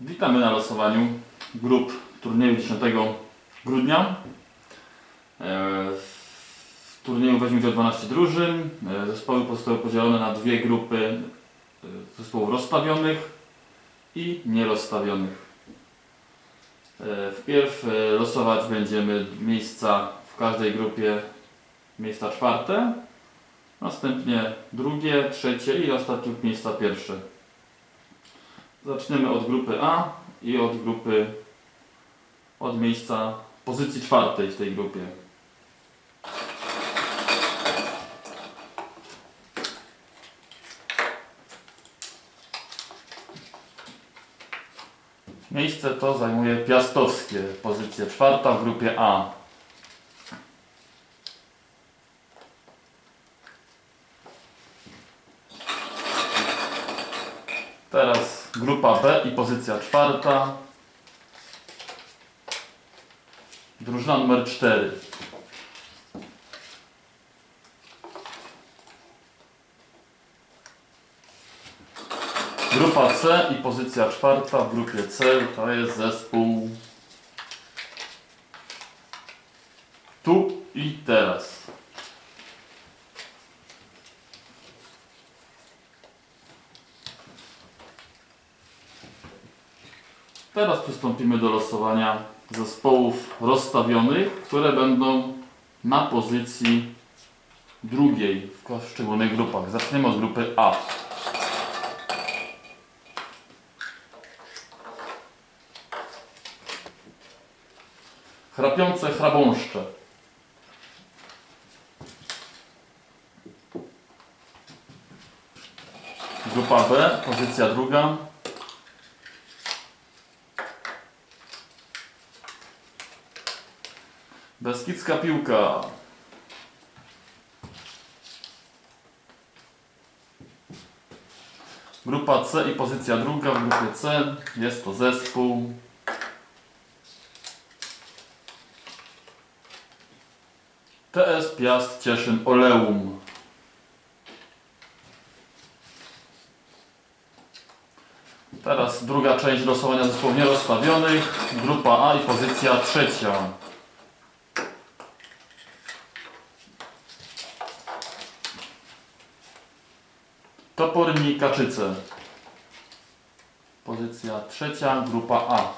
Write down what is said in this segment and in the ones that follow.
Witamy na losowaniu grup turnieju 10 grudnia. E, W turnieju weźmie udział 12 drużyn. E, Zespoły zostały podzielone na dwie grupy e, zespołów rozstawionych i nierozstawionych. Wpierw losować będziemy miejsca w każdej grupie, miejsca czwarte, następnie drugie, trzecie i ostatnie miejsca pierwsze. Zaczniemy od grupy A i od grupy, od miejsca pozycji czwartej w tej grupie. Miejsce to zajmuje Piastowskie, pozycja czwarta w grupie A. Teraz grupa B i pozycja czwarta. Drużyna numer 4. Grupa C i pozycja czwarta w grupie C to jest zespół tu i teraz. Teraz przystąpimy do losowania zespołów rozstawionych, które będą na pozycji drugiej w poszczególnych grupach. Zaczniemy od grupy A. Chrapiące chrabąszcze. Grupa B, pozycja druga. Beskidzka piłka. Grupa C i pozycja druga w grupie C. Jest to zespół. TS Piast Cieszyn Oleum. Teraz druga część losowania zespołów nierozstawionych. Grupa A i pozycja trzecia. Toporni Kaczyce. Pozycja trzecia, grupa A.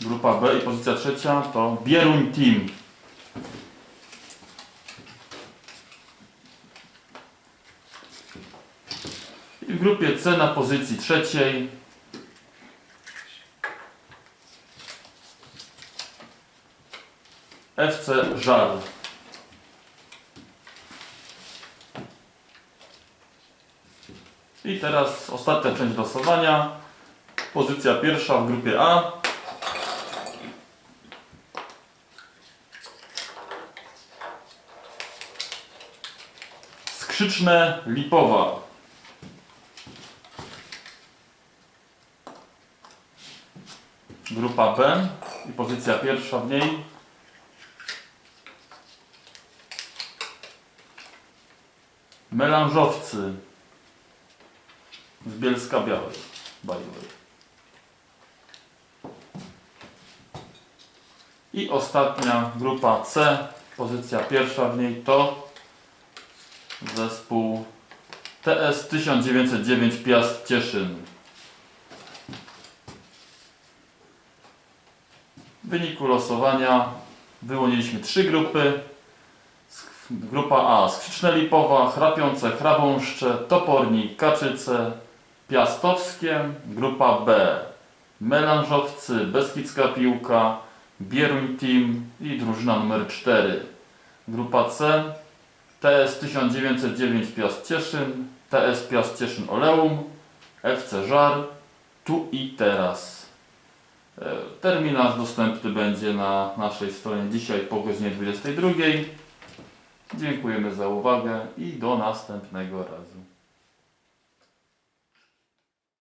Grupa B i pozycja trzecia to Bieruń Team. I w grupie C na pozycji trzeciej FC Żar. I teraz ostatnia część losowania. Pozycja pierwsza w grupie A. Skrzyczne Lipowa. Grupa B i pozycja pierwsza w niej. Melanżowcy z Bielska Białej. By. I ostatnia grupa C, pozycja pierwsza w niej to zespół TS 1909 Piast Cieszyn. W wyniku losowania wyłoniliśmy trzy grupy. Grupa A Skrzyczne Lipowa, Chrapiące Chrabąszcze, Topornik, Kaczyce, Piastowskie. Grupa B Melanżowcy, Beskidzka Piłka, Bieruń Team i drużyna numer 4. Grupa C TS 1909 Piast Cieszyn, TS Piast Cieszyn Oleum, FC Żar, tu i teraz. E, Terminarz dostępny będzie na naszej stronie dzisiaj po godzinie 22. Dziękujemy za uwagę i do następnego razu.